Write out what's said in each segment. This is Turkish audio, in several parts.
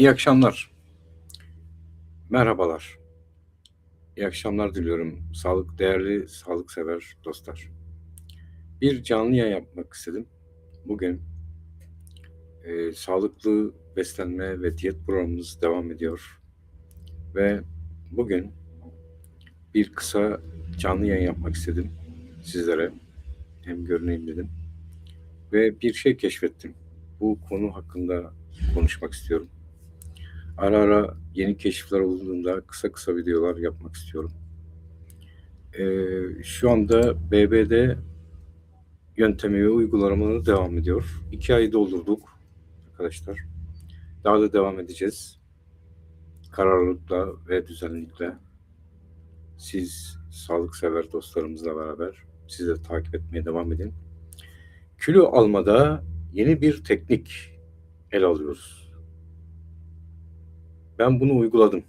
İyi akşamlar. Merhabalar. İyi akşamlar diliyorum. Sağlık değerli sağlık sever dostlar. Bir canlı yayın yapmak istedim. Bugün e, sağlıklı beslenme ve diyet programımız devam ediyor. Ve bugün bir kısa canlı yayın yapmak istedim sizlere. Hem görüneyim dedim. Ve bir şey keşfettim. Bu konu hakkında konuşmak istiyorum. Ara ara yeni keşifler olduğunda kısa kısa videolar yapmak istiyorum. Ee, şu anda BBD yöntemi ve uygulamaları devam ediyor. İki ayı doldurduk arkadaşlar. Daha da devam edeceğiz. Kararlılıkla ve düzenlilikle. Siz sağlık sever dostlarımızla beraber siz de takip etmeye devam edin. Kilo almada yeni bir teknik ele alıyoruz. Ben bunu uyguladım.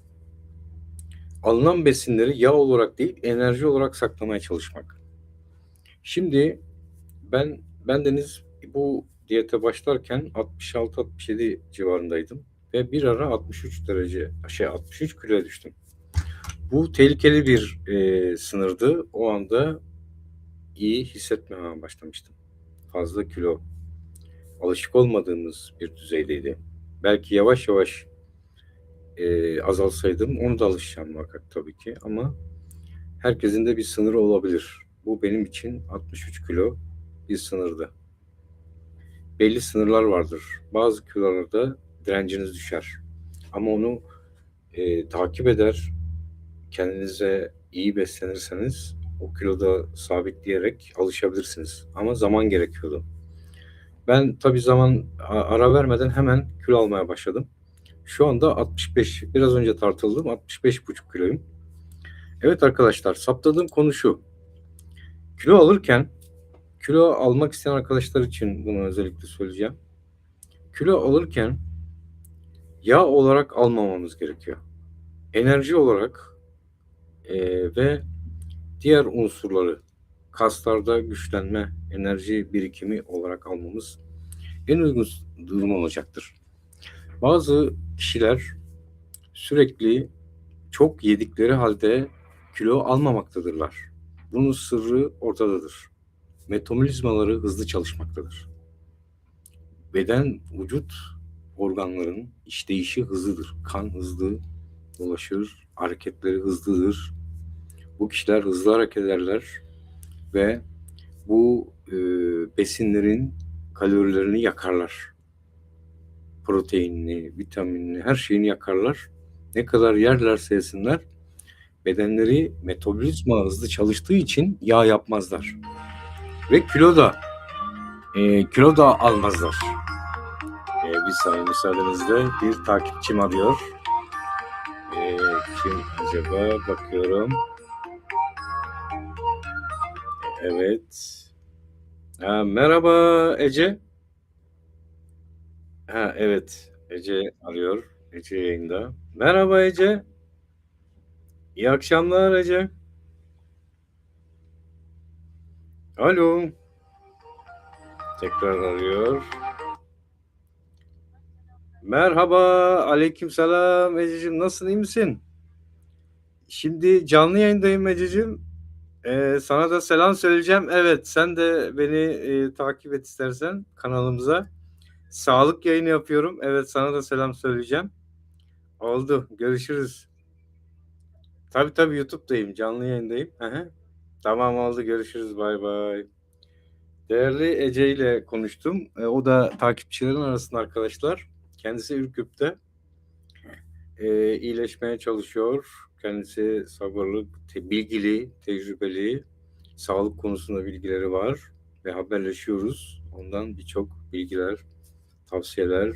Alınan besinleri yağ olarak değil enerji olarak saklamaya çalışmak. Şimdi ben bendeniz bu diyete başlarken 66-67 civarındaydım ve bir ara 63 derece şey 63 kiloya düştüm. Bu tehlikeli bir e, sınırdı. O anda iyi hissetmemeye başlamıştım. Fazla kilo alışık olmadığımız bir düzeydeydi. Belki yavaş yavaş e, azalsaydım onu da alışacağım muhakkak tabii ki ama herkesin de bir sınırı olabilir. Bu benim için 63 kilo bir sınırdı. Belli sınırlar vardır. Bazı kilolarda direnciniz düşer. Ama onu e, takip eder, kendinize iyi beslenirseniz o kiloda sabitleyerek alışabilirsiniz. Ama zaman gerekiyordu. Ben tabii zaman ara vermeden hemen kilo almaya başladım. Şu anda 65, biraz önce tartıldım 65,5 kiloyum. Evet arkadaşlar saptadığım konu şu. Kilo alırken, kilo almak isteyen arkadaşlar için bunu özellikle söyleyeceğim. Kilo alırken yağ olarak almamamız gerekiyor. Enerji olarak e, ve diğer unsurları kaslarda güçlenme, enerji birikimi olarak almamız en uygun durum olacaktır. Bazı kişiler sürekli çok yedikleri halde kilo almamaktadırlar. Bunun sırrı ortadadır. Metabolizmaları hızlı çalışmaktadır. Beden, vücut organların işleyişi hızlıdır. Kan hızlı dolaşır, hareketleri hızlıdır. Bu kişiler hızlı hareket ederler ve bu e, besinlerin kalorilerini yakarlar proteinini, vitaminini, her şeyini yakarlar. Ne kadar yerlerse yesinler, bedenleri metabolizma hızlı çalıştığı için yağ yapmazlar. Ve kilo da e, kilo da almazlar. E, bir saniye müsaadenizle bir takipçim arıyor. E, kim acaba? Bakıyorum. Evet. Ha, merhaba Ece. Ha, evet. Ece arıyor. Ece yayında. Merhaba Ece. İyi akşamlar Ece. Alo. Tekrar arıyor. Merhaba. Aleykümselam Ececiğim. Nasılsın? iyi misin? Şimdi canlı yayındayım Ececiğim. Ee, sana da selam söyleyeceğim. Evet, sen de beni e, takip et istersen kanalımıza. Sağlık yayını yapıyorum. Evet sana da selam söyleyeceğim. Oldu. Görüşürüz. Tabii tabii YouTube'dayım. Canlı yayındayım. Hı Tamam oldu. Görüşürüz. Bay bay. Değerli Ece ile konuştum. E, o da takipçilerin arasında arkadaşlar. Kendisi Ürküp'te. E, iyileşmeye çalışıyor. Kendisi sabırlı, te, bilgili, tecrübeli. Sağlık konusunda bilgileri var. Ve haberleşiyoruz. Ondan birçok bilgiler tavsiyeler,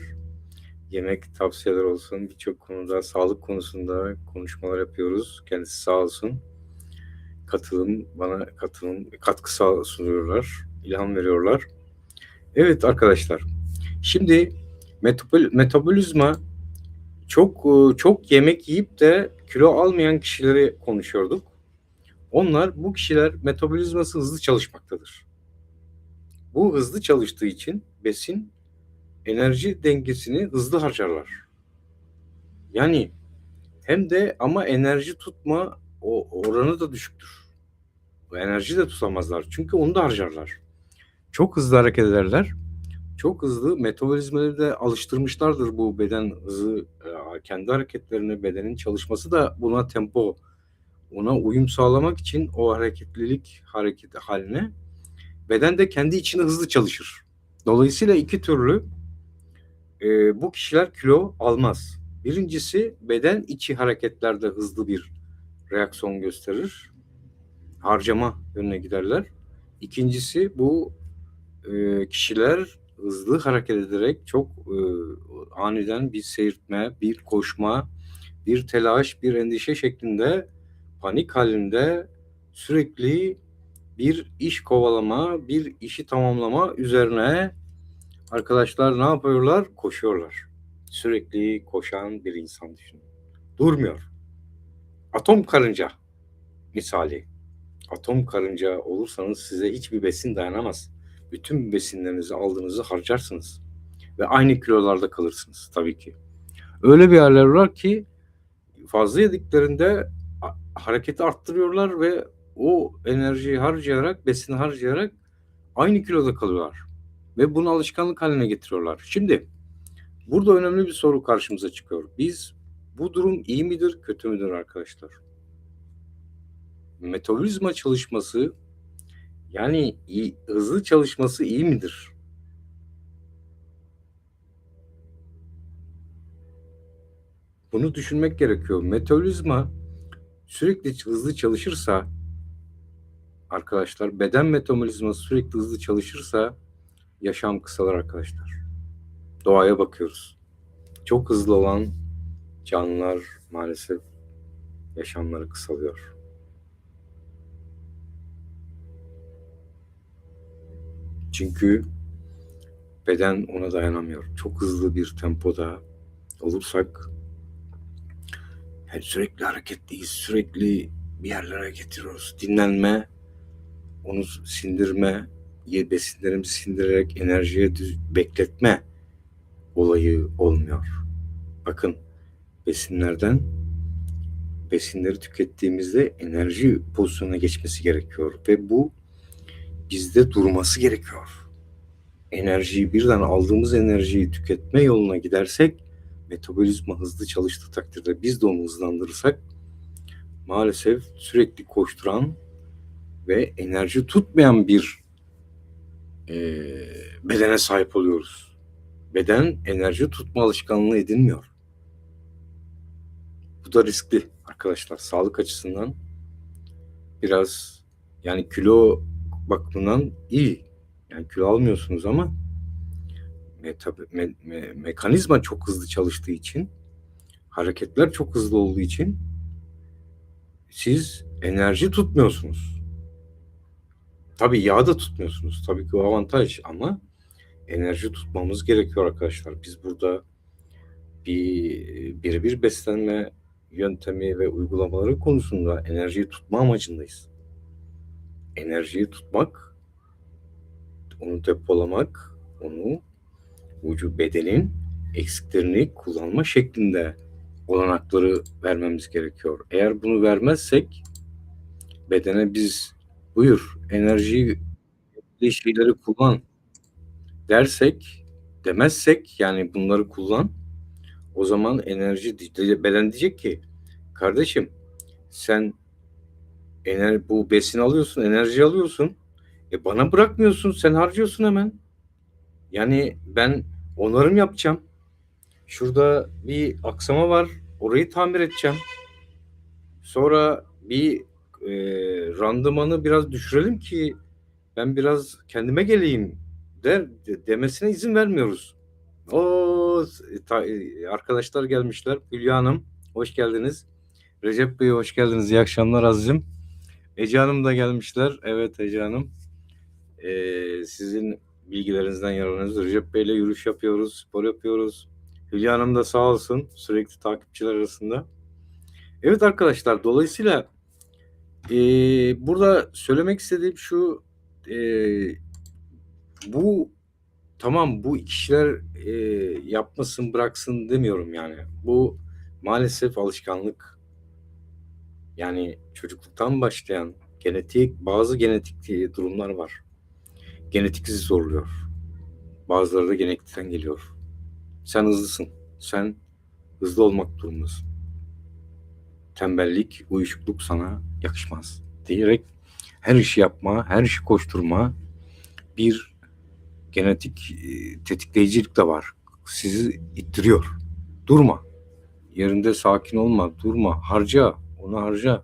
yemek tavsiyeler olsun. Birçok konuda, sağlık konusunda konuşmalar yapıyoruz. Kendisi sağ olsun. Katılım, bana katılım, katkı sağ sunuyorlar. ilham veriyorlar. Evet arkadaşlar. Şimdi metabol, metabolizma çok çok yemek yiyip de kilo almayan kişileri konuşuyorduk. Onlar bu kişiler metabolizması hızlı çalışmaktadır. Bu hızlı çalıştığı için besin enerji dengesini hızlı harcarlar. Yani hem de ama enerji tutma o oranı da düşüktür. Bu enerji de tutamazlar. Çünkü onu da harcarlar. Çok hızlı hareket ederler. Çok hızlı metabolizmaları da alıştırmışlardır bu beden hızı e, kendi hareketlerini bedenin çalışması da buna tempo ona uyum sağlamak için o hareketlilik hareket haline beden de kendi içinde hızlı çalışır. Dolayısıyla iki türlü e, bu kişiler kilo almaz. Birincisi beden içi hareketlerde hızlı bir reaksiyon gösterir. Harcama yönüne giderler. İkincisi bu e, kişiler hızlı hareket ederek çok e, aniden bir seyirtme, bir koşma, bir telaş, bir endişe şeklinde panik halinde sürekli bir iş kovalama, bir işi tamamlama üzerine arkadaşlar ne yapıyorlar? Koşuyorlar. Sürekli koşan bir insan düşünün. Durmuyor. Atom karınca misali. Atom karınca olursanız size hiçbir besin dayanamaz. Bütün besinlerinizi aldığınızı harcarsınız. Ve aynı kilolarda kalırsınız tabii ki. Öyle bir yerler var ki fazla yediklerinde hareketi arttırıyorlar ve o enerjiyi harcayarak, besini harcayarak aynı kiloda kalıyorlar. Ve bunu alışkanlık haline getiriyorlar. Şimdi burada önemli bir soru karşımıza çıkıyor. Biz bu durum iyi midir, kötü müdür arkadaşlar? Metabolizma çalışması yani iyi, hızlı çalışması iyi midir? Bunu düşünmek gerekiyor. Metabolizma sürekli hızlı çalışırsa arkadaşlar beden metabolizması sürekli hızlı çalışırsa yaşam kısalır arkadaşlar. Doğaya bakıyoruz. Çok hızlı olan canlılar maalesef yaşamları kısalıyor. Çünkü beden ona dayanamıyor. Çok hızlı bir tempoda olursak yani sürekli hareketliyiz, sürekli bir yerlere getiriyoruz. Dinlenme, onu sindirme, besinlerimizi sindirerek enerjiye düz, bekletme olayı olmuyor. Bakın besinlerden besinleri tükettiğimizde enerji pozisyonuna geçmesi gerekiyor ve bu bizde durması gerekiyor. Enerjiyi birden aldığımız enerjiyi tüketme yoluna gidersek metabolizma hızlı çalıştığı takdirde biz de onu hızlandırırsak maalesef sürekli koşturan ve enerji tutmayan bir e, bedene sahip oluyoruz. Beden enerji tutma alışkanlığı edinmiyor. Bu da riskli arkadaşlar. Sağlık açısından biraz yani kilo bakımından iyi. Yani kilo almıyorsunuz ama me, me, mekanizma çok hızlı çalıştığı için hareketler çok hızlı olduğu için siz enerji tutmuyorsunuz. Tabii yağ da tutmuyorsunuz. Tabii ki o avantaj ama enerji tutmamız gerekiyor arkadaşlar. Biz burada bir birebir beslenme yöntemi ve uygulamaları konusunda enerjiyi tutma amacındayız. Enerjiyi tutmak, onu depolamak, onu vücut bedenin eksiklerini kullanma şeklinde olanakları vermemiz gerekiyor. Eğer bunu vermezsek bedene biz buyur enerjiyi şeyleri kullan dersek demezsek yani bunları kullan o zaman enerji beden diyecek ki kardeşim sen ener bu besin alıyorsun enerji alıyorsun. E bana bırakmıyorsun sen harcıyorsun hemen. Yani ben onarım yapacağım. Şurada bir aksama var orayı tamir edeceğim. Sonra bir e, randımanı biraz düşürelim ki ben biraz kendime geleyim der demesine izin vermiyoruz. O ta, arkadaşlar gelmişler. Hülya Hanım hoş geldiniz. Recep Bey hoş geldiniz. İyi akşamlar Aziz'im. Ece Hanım da gelmişler. Evet Ece Hanım. Ee, sizin bilgilerinizden yararlanıyoruz. Recep Bey ile yürüyüş yapıyoruz, spor yapıyoruz. Hülya Hanım da sağ olsun sürekli takipçiler arasında. Evet arkadaşlar dolayısıyla e, burada söylemek istediğim şu e, bu tamam bu kişiler e, yapmasın bıraksın demiyorum yani. Bu maalesef alışkanlık yani çocukluktan başlayan genetik bazı genetik durumlar var. Genetik sizi zorluyor. Bazıları da genetikten geliyor. Sen hızlısın. Sen hızlı olmak durumundasın. Tembellik, uyuşukluk sana yakışmaz diyerek her işi yapma, her işi koşturma bir genetik e, tetikleyicilik de var. Sizi ittiriyor. Durma. Yerinde sakin olma, durma, harca, onu harca.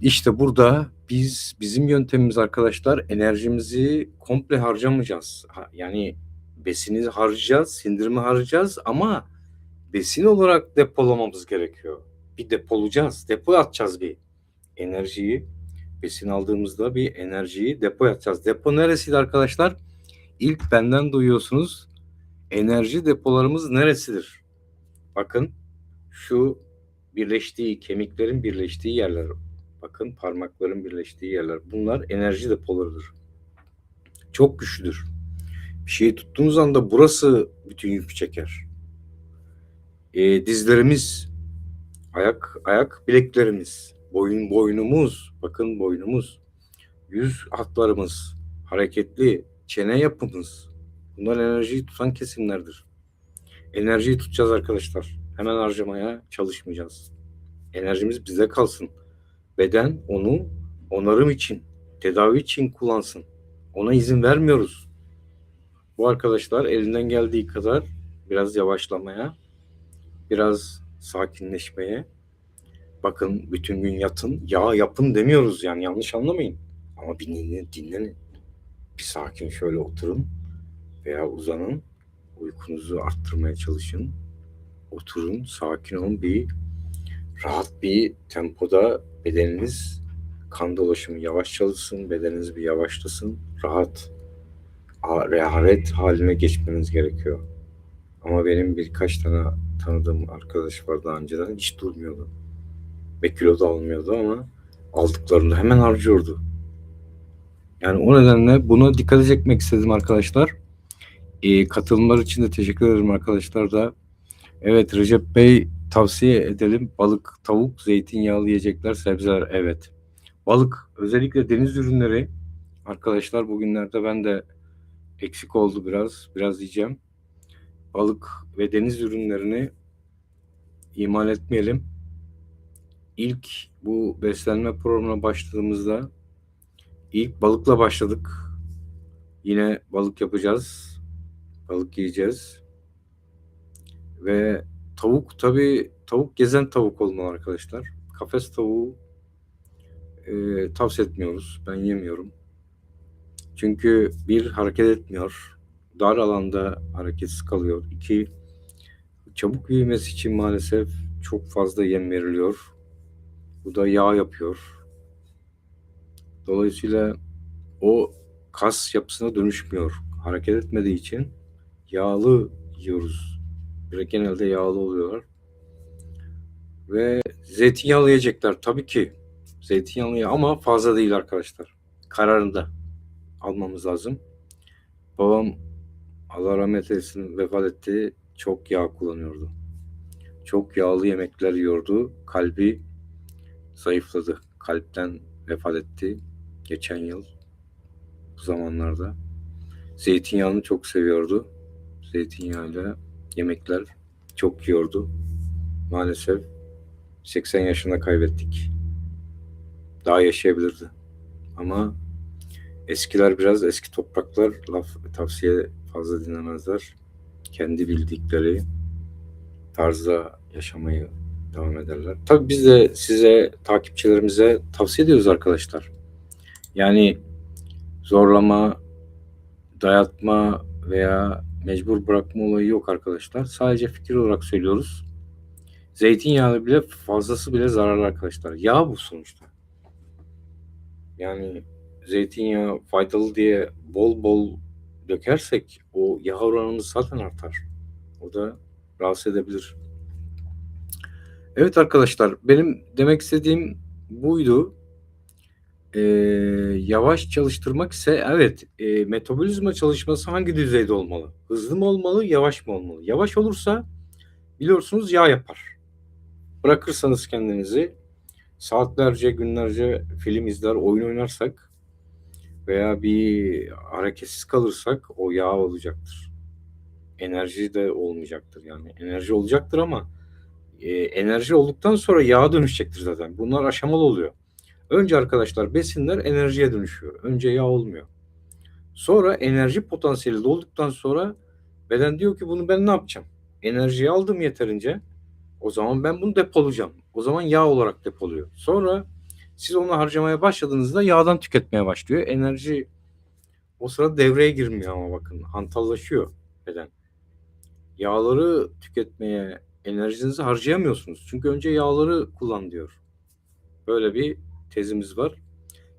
İşte burada biz bizim yöntemimiz arkadaşlar enerjimizi komple harcamayacağız. Ha, yani besini harcayacağız, sindirimi harcayacağız ama besin olarak depolamamız gerekiyor. Bir depolayacağız, depo atacağız bir enerjiyi. Besin aldığımızda bir enerjiyi depo atacağız. Depo neresiydi arkadaşlar? İlk benden duyuyorsunuz. Enerji depolarımız neresidir? Bakın şu birleştiği kemiklerin birleştiği yerler. Bakın parmakların birleştiği yerler. Bunlar enerji depolarıdır. Çok güçlüdür. Bir şeyi tuttuğunuz anda burası bütün yükü çeker. E, dizlerimiz, ayak ayak bileklerimiz, boyun boynumuz, bakın boynumuz, yüz hatlarımız, hareketli çene yapımız. Bunlar enerjiyi tutan kesimlerdir. Enerjiyi tutacağız arkadaşlar. Hemen harcamaya çalışmayacağız. Enerjimiz bize kalsın. Beden onu onarım için, tedavi için kullansın. Ona izin vermiyoruz. Bu arkadaşlar elinden geldiği kadar biraz yavaşlamaya, biraz sakinleşmeye. Bakın bütün gün yatın, ya yapın demiyoruz yani yanlış anlamayın. Ama bir dinlenin, dinlenin. Bir sakin şöyle oturun veya uzanın. Uykunuzu arttırmaya çalışın. Oturun, sakin olun. Bir rahat bir tempoda bedeniniz kan dolaşımı yavaş çalışsın, bedeniniz bir yavaşlasın. Rahat, rehavet haline geçmeniz gerekiyor. Ama benim birkaç tane tanıdığım arkadaş var daha önceden hiç durmuyordu. Ve kilo da almıyordu ama aldıklarını hemen harcıyordu. Yani o nedenle buna dikkat çekmek istedim arkadaşlar. E, katılımlar için de teşekkür ederim arkadaşlar da. Evet Recep Bey tavsiye edelim. Balık, tavuk, zeytinyağlı yiyecekler, sebzeler. Evet. Balık özellikle deniz ürünleri arkadaşlar bugünlerde ben de eksik oldu biraz. Biraz yiyeceğim. Balık ve deniz ürünlerini imal etmeyelim. İlk bu beslenme programına başladığımızda ilk balıkla başladık. Yine balık yapacağız. Balık yiyeceğiz. Ve tavuk tabi tavuk gezen tavuk olmalı arkadaşlar. Kafes tavuğu e, tavsiye etmiyoruz. Ben yemiyorum. Çünkü bir hareket etmiyor. Dar alanda hareketsiz kalıyor. İki çabuk büyümesi için maalesef çok fazla yem veriliyor. Bu da yağ yapıyor. Dolayısıyla o kas yapısına dönüşmüyor. Hareket etmediği için yağlı yiyoruz. Genelde yağlı oluyorlar. Ve zeytinyağlı yiyecekler tabii ki. Zeytinyağlı ama fazla değil arkadaşlar. Kararında almamız lazım. Babam Allah rahmet eylesin vefat etti. Çok yağ kullanıyordu. Çok yağlı yemekler yiyordu. Kalbi zayıfladı. Kalpten vefat etti geçen yıl bu zamanlarda. Zeytinyağını çok seviyordu. Zeytinyağıyla yemekler çok yiyordu. Maalesef 80 yaşında kaybettik. Daha yaşayabilirdi. Ama eskiler biraz eski topraklar laf tavsiye fazla dinlemezler. Kendi bildikleri tarzda yaşamayı devam ederler. Tabii biz de size takipçilerimize tavsiye ediyoruz arkadaşlar. Yani zorlama, dayatma veya mecbur bırakma olayı yok arkadaşlar. Sadece fikir olarak söylüyoruz. Zeytinyağı bile fazlası bile zararlı arkadaşlar. Yağ bu sonuçta. Yani zeytinyağı faydalı diye bol bol dökersek o yağ oranımız zaten artar. O da rahatsız edebilir. Evet arkadaşlar benim demek istediğim buydu. Ee, yavaş çalıştırmak ise evet e, metabolizma çalışması hangi düzeyde olmalı? Hızlı mı olmalı, yavaş mı olmalı? Yavaş olursa biliyorsunuz yağ yapar. Bırakırsanız kendinizi saatlerce, günlerce film izler, oyun oynarsak veya bir hareketsiz kalırsak o yağ olacaktır. Enerji de olmayacaktır yani. Enerji olacaktır ama e, enerji olduktan sonra yağa dönüşecektir zaten. Bunlar aşamalı oluyor. Önce arkadaşlar besinler enerjiye dönüşüyor. Önce yağ olmuyor. Sonra enerji potansiyeli dolduktan sonra beden diyor ki bunu ben ne yapacağım? Enerjiyi aldım yeterince. O zaman ben bunu depolayacağım. O zaman yağ olarak depoluyor. Sonra siz onu harcamaya başladığınızda yağdan tüketmeye başlıyor. Enerji o sırada devreye girmiyor ama bakın hantallaşıyor beden. Yağları tüketmeye enerjinizi harcayamıyorsunuz. Çünkü önce yağları kullan diyor. Böyle bir tezimiz var.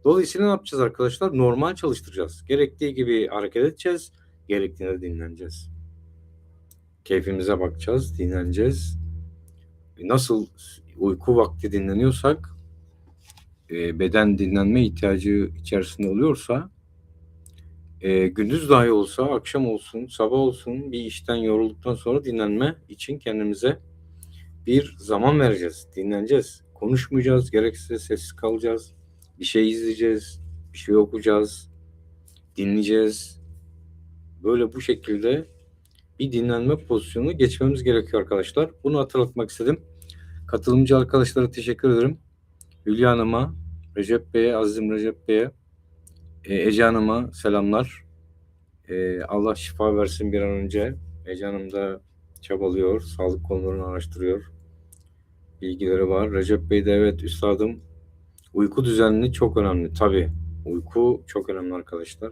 Dolayısıyla ne yapacağız arkadaşlar? Normal çalıştıracağız. Gerektiği gibi hareket edeceğiz. Gerektiğinde dinleneceğiz. Keyfimize bakacağız, dinleneceğiz. Nasıl uyku vakti dinleniyorsak, e, beden dinlenme ihtiyacı içerisinde oluyorsa, e, gündüz dahi olsa, akşam olsun, sabah olsun bir işten yorulduktan sonra dinlenme için kendimize bir zaman vereceğiz, dinleneceğiz. Konuşmayacağız, gerekirse sessiz kalacağız. Bir şey izleyeceğiz, bir şey okuyacağız, dinleyeceğiz. Böyle bu şekilde bir dinlenme pozisyonuna geçmemiz gerekiyor arkadaşlar. Bunu hatırlatmak istedim. Katılımcı arkadaşlara teşekkür ederim. Hülya Hanım'a, Recep Bey'e, Azim Recep Bey'e, e, Ece Hanım'a selamlar. E, Allah şifa versin bir an önce. Ece Hanım da çabalıyor, sağlık konularını araştırıyor. Bilgileri var. Recep Bey de evet üstadım uyku düzenli çok önemli. Tabii uyku çok önemli arkadaşlar.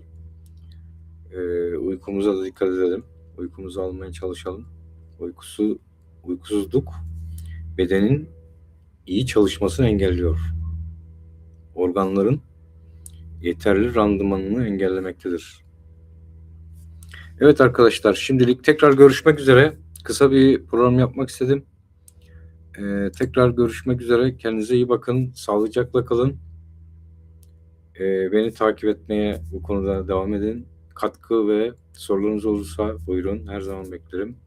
E, uykumuza da dikkat edelim. Uykumuzu almaya çalışalım. Uykusu, uykusuzluk bedenin iyi çalışmasını engelliyor. Organların yeterli randımanını engellemektedir. Evet arkadaşlar şimdilik tekrar görüşmek üzere. Kısa bir program yapmak istedim. Ee, tekrar görüşmek üzere. Kendinize iyi bakın. Sağlıcakla kalın. Ee, beni takip etmeye bu konuda devam edin. Katkı ve sorularınız olursa buyurun. Her zaman beklerim.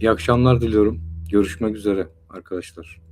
İyi akşamlar diliyorum. Görüşmek üzere arkadaşlar.